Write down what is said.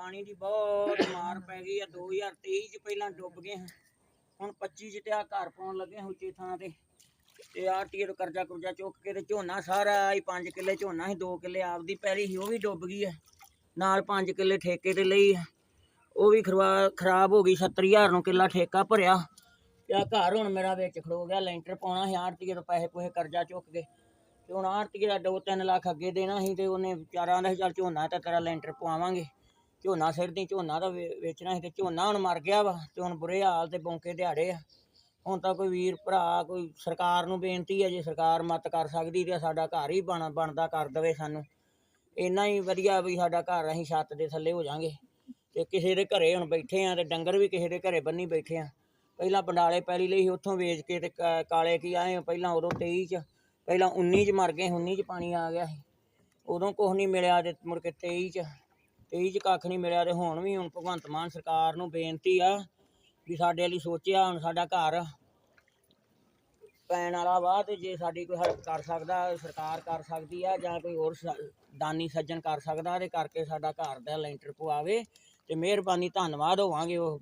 ਪਾਣੀ ਦੀ ਬਹੁਤ ਮਾਰ ਪੈ ਗਈ ਆ। 2023 ਚ ਪਹਿਲਾਂ ਡੁੱਬ ਗਏ ਹਾਂ। ਹੁਣ 25 ਚ ਤੇ ਆ ਘਰ ਪਾਉਣ ਲੱਗੇ ਹਾਂ ਉੱਚੀ ਥਾਂ ਤੇ। ਤੇ ਆਰਟੀਏ ਤੋਂ ਕਰਜ਼ਾ ਕਰਜ਼ਾ ਚੁੱਕ ਕੇ ਤੇ ਝੋਨਾ ਸਾਰਾ ਹੀ 5 ਕਿੱਲੇ ਝੋਨਾ ਸੀ 2 ਕਿੱਲੇ ਆਪਦੀ ਪੈਲੀ ਸੀ, ਉਹ ਵੀ ਡੁੱਬ ਗਈ ਹੈ ਨਾਲ 5 ਕਿੱਲੇ ਠੇਕੇ ਤੇ ਲਈ ਹੈ ਉਹ ਵੀ ਖਰਵਾ- ਖਰਾਬ ਹੋ ਗਈ 70000 ਨੂੰ ਕਿੱਲਾ ਠੇਕਾ ਭਰਿਆ। ਤੇ ਆ ਘਰ ਹੁਣ ਮੇਰਾ ਵਿੱਚ ਖੜੋ ਗਿਆ, ਲੈਂਟਰ ਪਾਉਣਾ ਸੀ ਆੜਤੀਏ ਤੋਂ ਪੈਸੇ ਪੂਹੇ ਕਰਜ਼ਾ ਚੁੱਕ ਕੇ। ਤੇ ਹੁਣ ਆੜਤੀਏ ਦਾ 2-3 ਲੱਖ ਅੱਗੇ ਦੇਣਾ ਸੀ ਤੇ ਉਹਨੇ ਵਿਚਾਰਾਂ ਦਾ ਸੀ, ਚੱਲ ਝੋਨਾ ਤਾਂ ਤੇਰਾ ਲੈਂਟਰ ਪਵਾਵਾਂਗੇ। ਝੋਨਾ ਸਿਰਦੀ ਝੋਨਾ ਦਾ ਵੇ- ਵੇਚਣਾ ਸੀ ਤੇ ਝੋਨਾ ਹੁਣ ਮਰ ਗਿਆ ਵਾ ਤੇ ਹੁਣ ਬੁਰੇ ਹਾਲ ਤੇ ਬੌਂਕੇ ਦਿਹਾੜੇ ਆ। ਹੁਣ ਤਾਂ ਕੋਈ ਵੀਰ ਭਰਾ ਕੋਈ ਸਰਕਾਰ ਨੂੰ ਬੇਨਤੀ ਹੈ ਜੇ ਸਰਕਾਰ ਮਤ ਕਰ ਸਕਦੀ ਤੇ ਸਾਡਾ ਘਰ ਹੀ ਬਣ ਬਣਦਾ ਕਰ ਦੇਵੇ ਸਾਨੂੰ। ਇੰਨਾ ਹੀ ਵਧੀਆ ਵੀ ਸਾਡਾ ਘਰ ਅਸੀਂ ਛੱਤ ਦੇ ਥੱਲੇ ਹੋ ਜਾਾਂਗੇ ਤੇ ਕਿਸੇ ਦੇ ਘਰੇ ਹੁਣ ਬੈਠੇ ਆ ਤੇ ਡੰਗਰ ਵੀ ਕਿਸੇ ਦੇ ਘਰੇ ਬੰਨੀ ਬੈਠੇ ਆ। ਪਹਿਲਾਂ ਪੰਡਾਲੇ ਪੈਲੀ ਲਈ ਸੀ, ਉੱਥੋਂ ਵੇਚ ਕੇ ਤੇ ਕ- ਕਾਲੇ ਕੀ ਆਏ ਪਹਿਲਾਂ ਉਦੋਂ 23 ਚ ਪਹਿਲਾਂ 19 ਚ ਮਰ ਗਏ 19 ਚ ਪਾਣੀ ਆ ਗਿਆ ਸੀ। ਉਦੋਂ ਕੁਝ ਨਹੀਂ ਮਿਲਿਆ ਤੇ ਮੁੜ ਕੇ 23 ਚ। 23 ਚ ਕੱਖ ਨਹੀਂ ਮਿਲਿਆ ਤੇ ਹੁਣ ਵੀ ਹੁਣ ਭਗਵੰਤ ਮਾਨ ਸਰਕਾਰ ਨੂੰ ਬੇਨਤੀ ਆ ਵੀ ਸਾਡੇ ਲਈ ਸੋਚਿਆ ਹੁਣ ਸਾਡਾ ਘਰ ਪੈਣ ਵਾਲਾ ਵਾ ਤੇ ਜੇ ਸਾਡੀ ਕੋਈ ਹੈਲਪ ਕਰ ਸਕਦਾ, ਸਰਕਾਰ ਕਰ ਸਕਦੀ ਆ ਜਾਂ ਕੋਈ ਹੋਰ ਸ- ਦਾਨੀ ਸੱਜਣ ਕਰ ਸਕਦਾ ਤੇ ਕਰਕੇ ਸਾਡਾ ਘਰ ਦਾ ਲੈਂਟਰ ਪਵਾਵੇ ਤੇ ਮਿਹਰਬਾਨੀ ਧੰਨਵਾਦ ਹੋਵਾਂਗੇ ਉਹ